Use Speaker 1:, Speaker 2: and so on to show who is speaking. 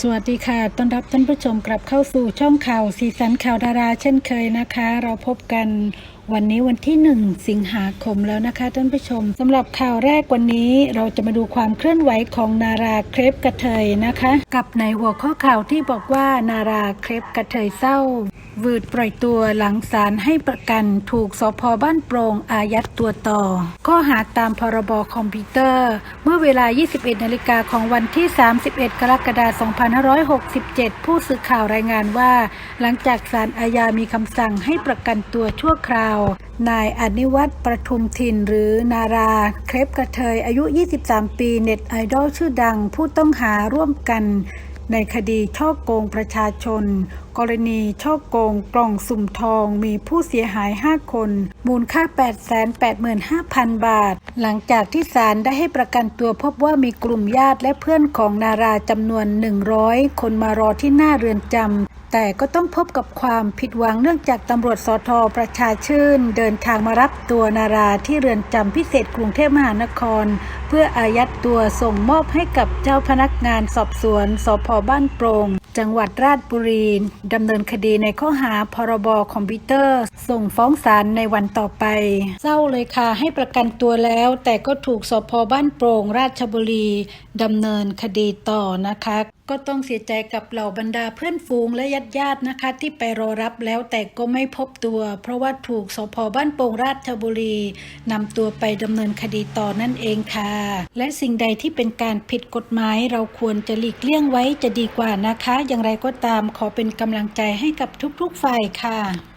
Speaker 1: สวัสดีค่ะ ต้อนรับท่านผู้ชมกลับเข้าสู่ช่องข่าวสีสันข่าวดารา เช่นเคยนะคะ เราพบกันวันนี้วันที่ 1 สิงหาคมแล้วนะคะท่านผู้ชมสำหรับข่าวแรกวันนี้เราจะมาดูความเคลื่อนไหวของนาราเครปกระเทยนะคะ กับในหัวข้อข่าวที่บอกว่านาราเครปกระเทยเศร้า วืดปล่อยตัวหลังศาลให้ประกันถูกสพบ้านโปรงอายัดตัวต่อ ข้อหาตามพรบคอมพิวเตอร์ เมื่อเวลา 21 นาฬิกาของวันที่ 31 กรกฎาคม 2567 ผู้สื่อข่าวรายงานว่า หลังจากศาลอาญามีคำสั่งให้ประกันตัวชั่วคราวนายอนิวัตรประทุมถิ่นหรือนารา เครปกระเทยอายุ 23 ปีเน็ตไอดอลชื่อดังผู้ต้องหาร่วมกัน ในคดีช่อโกงประชาชน กรณีช่อโกงกล่องสุ่มทองมีผู้เสียหาย 5 คน มูลค่า 885,000 บาท หลังจากที่ศาลได้ให้ประกันตัวพบว่ามีกลุ่มญาติและเพื่อนของนาราจำนวน 100 คนมารอที่หน้าเรือนจำ แต่ก็ต้องพบกับความผิดหวังเนื่องจากตำรวจสอทอประชาชื่น เดินทางมารับตัวนาราที่เรือนจำพิเศษกรุงเทพมหานคร เพื่ออายัดตัวส่งมอบให้กับเจ้าพนักงานสอบสวนสพบ้านโปร่งจังหวัดราชบุรีดำเนินคดีในข้อหาพรบคอมพิวเตอร์ ส่งฟ้องศาลในวันต่อไป เศร้าเลยค่ะให้ประกันตัวแล้ว แต่ก็ถูกสพบ้านโปร่งราชบุรีดำเนินคดีต่อนะคะ ก็ต้องเสียใจกับเหล่าบรรดาเพื่อนฝูงและญาติญาตินะคะ ที่ไปรอรับแล้วแต่ก็ไม่พบตัว เพราะว่าถูกสพบ้านโป่งราชบุรีนำตัวไปดำเนินคดีต่อนั่นเองค่ะ และสิ่งใดที่เป็นการผิดกฎหมายเราควรจะหลีกเลี่ยงไว้จะดีกว่านะคะ อย่างไรก็ตามขอเป็นกำลังใจให้กับทุกๆฝ่ายค่ะ